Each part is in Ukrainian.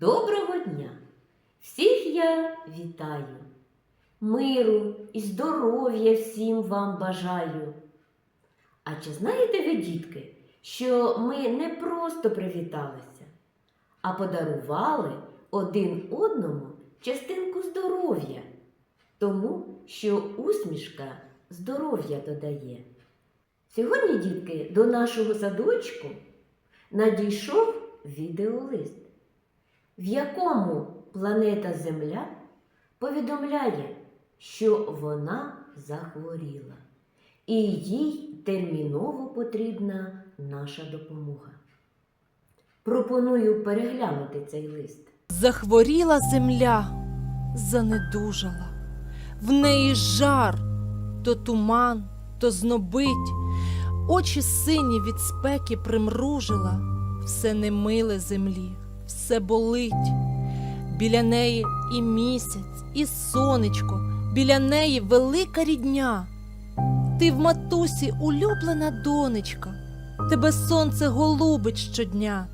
Доброго дня! Всіх я вітаю. Миру і здоров'я всім вам бажаю. А чи знаєте ви, дітки, що ми не просто привіталися, а подарували один одному частинку здоров'я, тому що усмішка здоров'я додає. Сьогодні, дітки, до нашого садочку надійшов відеолист в якому планета Земля повідомляє, що вона захворіла, і їй терміново потрібна наша допомога. Пропоную переглянути цей лист. Захворіла земля, занедужала, в неї жар, то туман, то знобить, очі сині від спеки примружила, все немиле землі, все болить. Біля неї і місяць, і сонечко, біля неї велика рідня. Ти в матусі улюблена донечка, тебе сонце голубить щодня.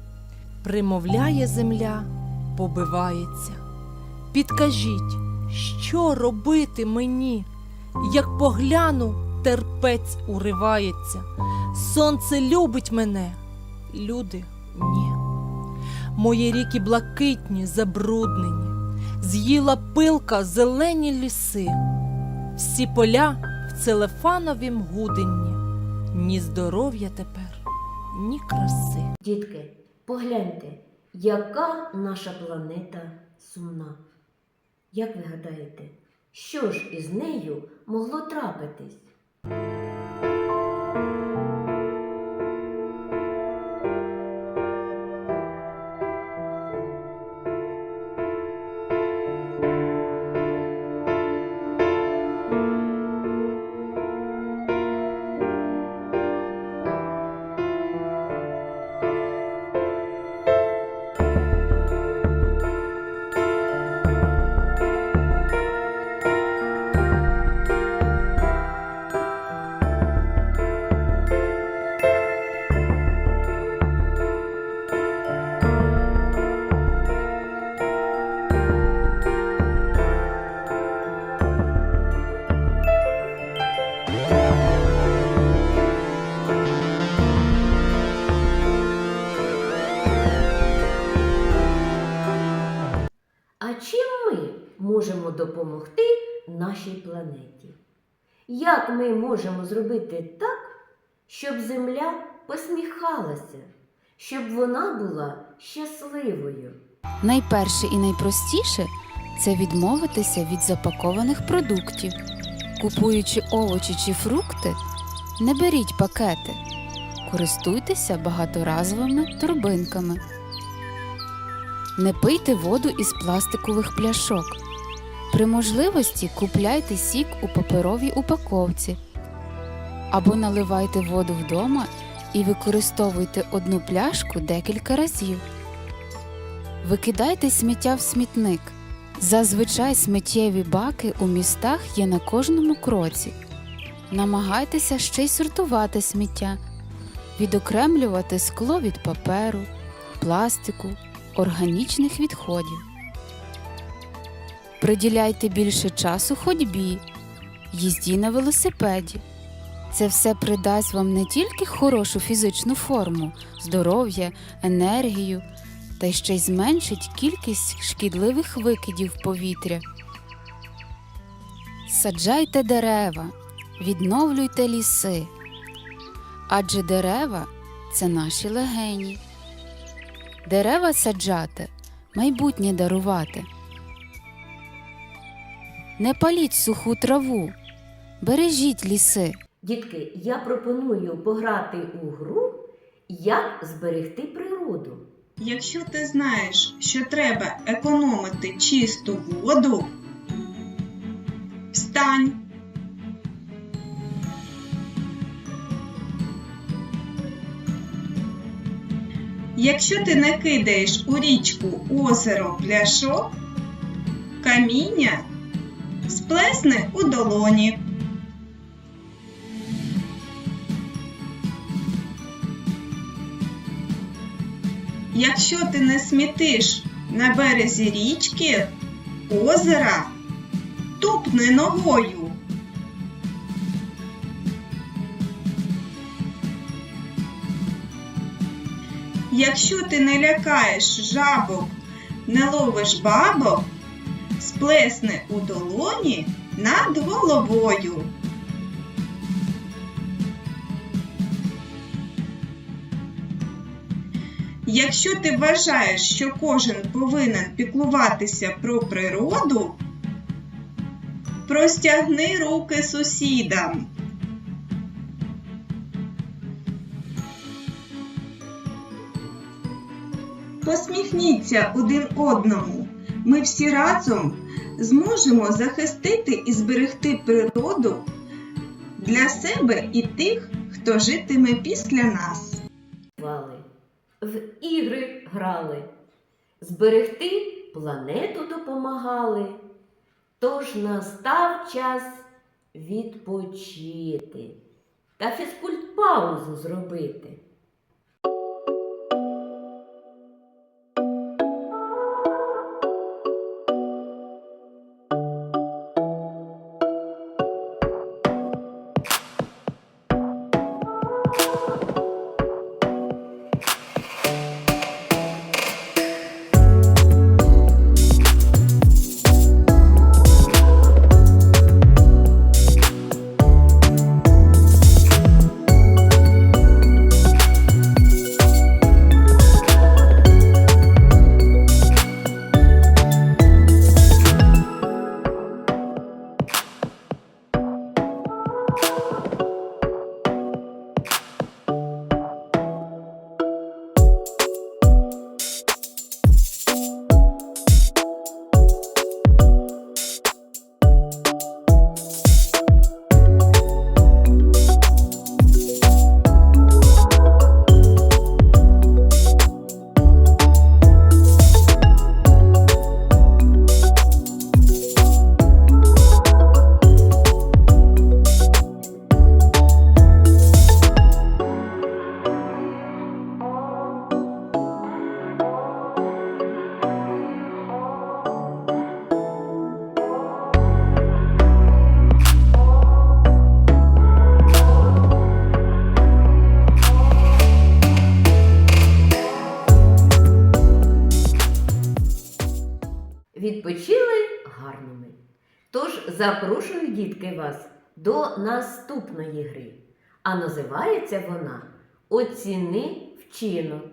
Примовляє земля, побивається. Підкажіть, що робити мені? Як погляну, терпець уривається. Сонце любить мене, люди ні. Мої ріки блакитні, забруднені, з'їла пилка зелені ліси, всі поля в целефановім гуденні, ні здоров'я тепер, ні краси. Дітки, погляньте, яка наша планета сумна. Як ви гадаєте, що ж із нею могло трапитись? Можемо допомогти нашій планеті? Як ми можемо зробити так, щоб Земля посміхалася, щоб вона була щасливою? Найперше і найпростіше це відмовитися від запакованих продуктів. Купуючи овочі чи фрукти, не беріть пакети, користуйтеся багаторазовими торбинками. Не пийте воду із пластикових пляшок. При можливості купляйте сік у паперовій упаковці або наливайте воду вдома і використовуйте одну пляшку декілька разів. Викидайте сміття в смітник. Зазвичай сміттєві баки у містах є на кожному кроці. Намагайтеся ще й сортувати сміття, відокремлювати скло від паперу, пластику, органічних відходів. Приділяйте більше часу ходьбі, їзді на велосипеді. Це все придасть вам не тільки хорошу фізичну форму, здоров'я, енергію, та й ще й зменшить кількість шкідливих викидів повітря. Саджайте дерева, відновлюйте ліси, адже дерева це наші легені. Дерева саджати, майбутнє дарувати. Не паліть суху траву, бережіть ліси. Дітки, я пропоную пограти у гру, як зберегти природу. Якщо ти знаєш, що треба економити чисту воду, встань. Якщо ти не кидаєш у річку озеро пляшок, каміння сплесне у долоні. Якщо ти не смітиш на березі річки, озера, тупни ногою. Якщо ти не лякаєш жабок, не ловиш бабок, сплесни у долоні над головою. Якщо ти вважаєш, що кожен повинен піклуватися про природу, простягни руки сусідам. Посміхніться один одному. Ми всі разом зможемо захистити і зберегти природу для себе і тих, хто житиме після нас. В ігри грали, зберегти планету допомагали. Тож настав час відпочити та фізкульт-паузу зробити. Відпочили гарними. Тож запрошую, дітки, вас до наступної гри. А називається вона Оціни вчинок.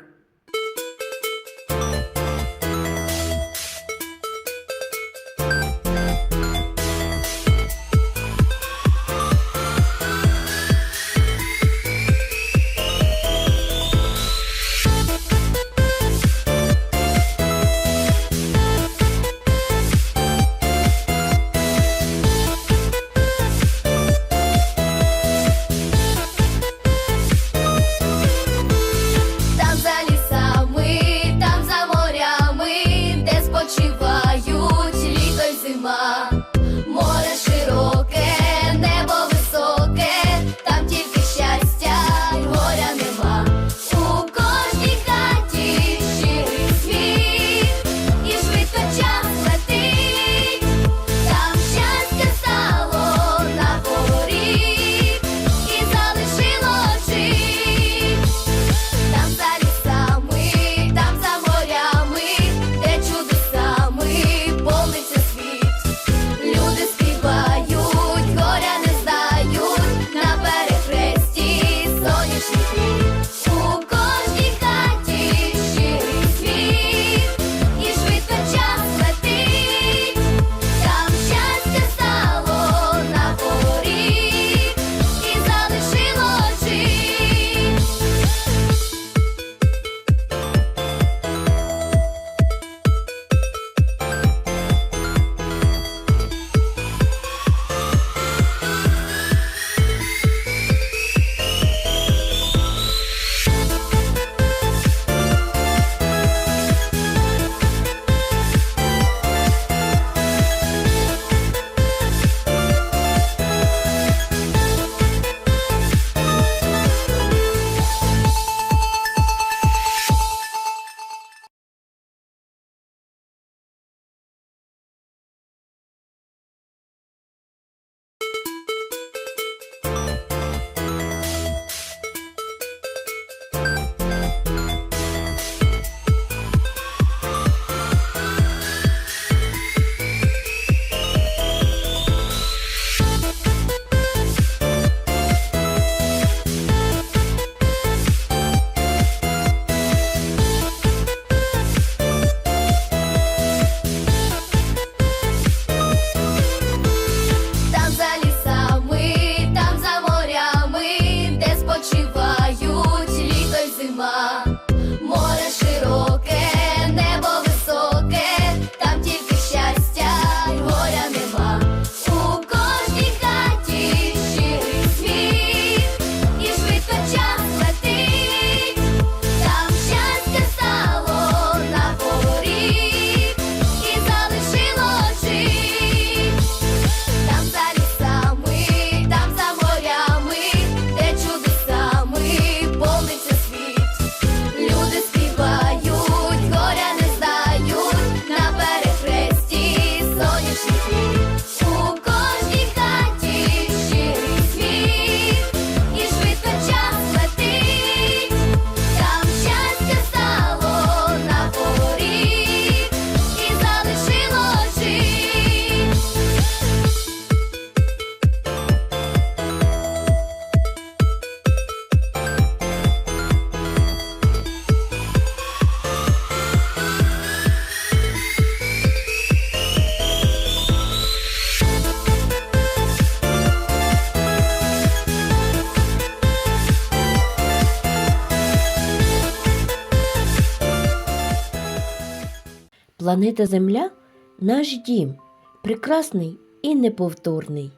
Планета Земля наш дім, прекрасний і неповторний.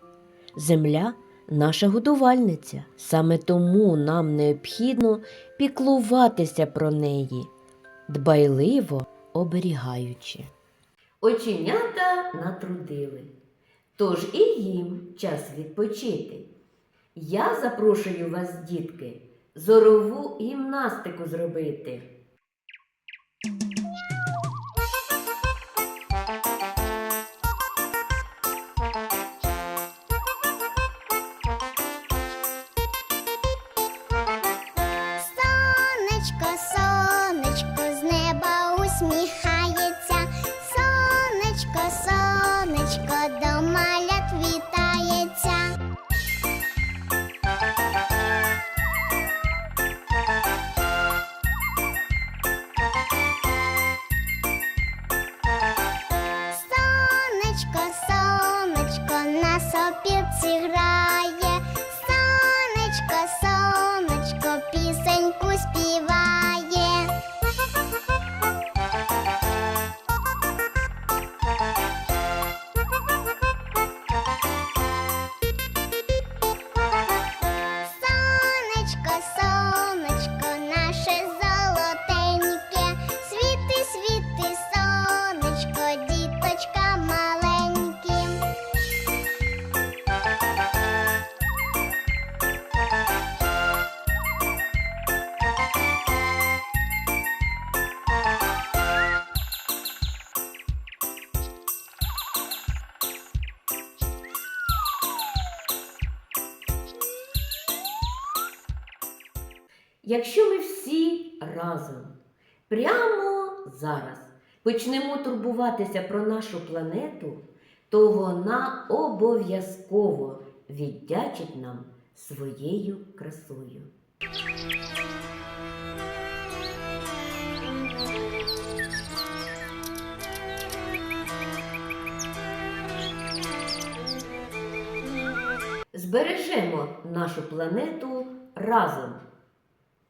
Земля наша годувальниця. Саме тому нам необхідно піклуватися про неї, дбайливо оберігаючи. Оченята натрудили, тож і їм час відпочити. Я запрошую вас, дітки, зорову гімнастику зробити. Сонечко, Якщо ми всі разом, прямо зараз почнемо турбуватися про нашу планету, то вона обов'язково віддячить нам своєю красою. Збережемо нашу планету разом.